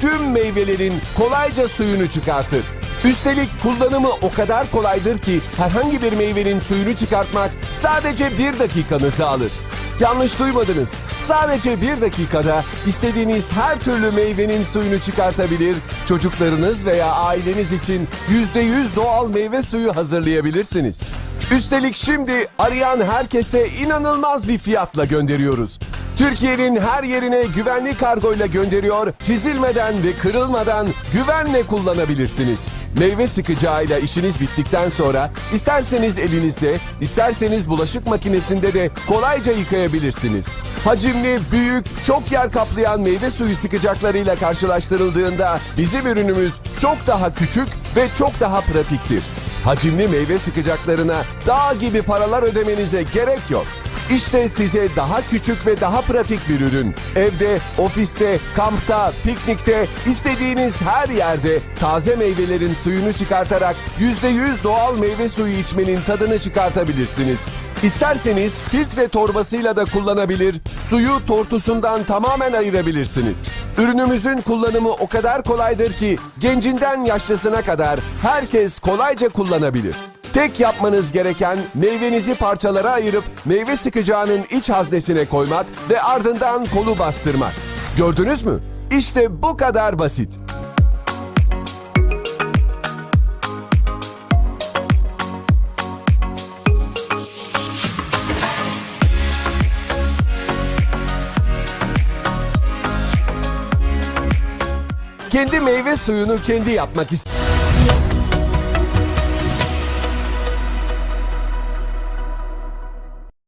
tüm meyvelerin kolayca suyunu çıkartır. Üstelik kullanımı o kadar kolaydır ki herhangi bir meyvenin suyunu çıkartmak sadece bir dakikanızı alır. Yanlış duymadınız. Sadece bir dakikada istediğiniz her türlü meyvenin suyunu çıkartabilir, çocuklarınız veya aileniz için %100 doğal meyve suyu hazırlayabilirsiniz. Üstelik şimdi arayan herkese inanılmaz bir fiyatla gönderiyoruz. Türkiye'nin her yerine güvenli kargoyla gönderiyor, çizilmeden ve kırılmadan güvenle kullanabilirsiniz. Meyve sıkacağıyla işiniz bittikten sonra isterseniz elinizde, isterseniz bulaşık makinesinde de kolayca yıkayabilirsiniz. Hacimli, büyük, çok yer kaplayan meyve suyu sıkacaklarıyla karşılaştırıldığında bizim ürünümüz çok daha küçük ve çok daha pratiktir. Hacimli meyve sıkacaklarına dağ gibi paralar ödemenize gerek yok. İşte size daha küçük ve daha pratik bir ürün. Evde, ofiste, kampta, piknikte, istediğiniz her yerde taze meyvelerin suyunu çıkartarak %100 doğal meyve suyu içmenin tadını çıkartabilirsiniz. İsterseniz filtre torbasıyla da kullanabilir, suyu tortusundan tamamen ayırabilirsiniz. Ürünümüzün kullanımı o kadar kolaydır ki gencinden yaşlısına kadar herkes kolayca kullanabilir. Tek yapmanız gereken meyvenizi parçalara ayırıp meyve sıkacağının iç haznesine koymak ve ardından kolu bastırmak. Gördünüz mü? İşte bu kadar basit. Kendi meyve suyunu kendi yapmak istiyor.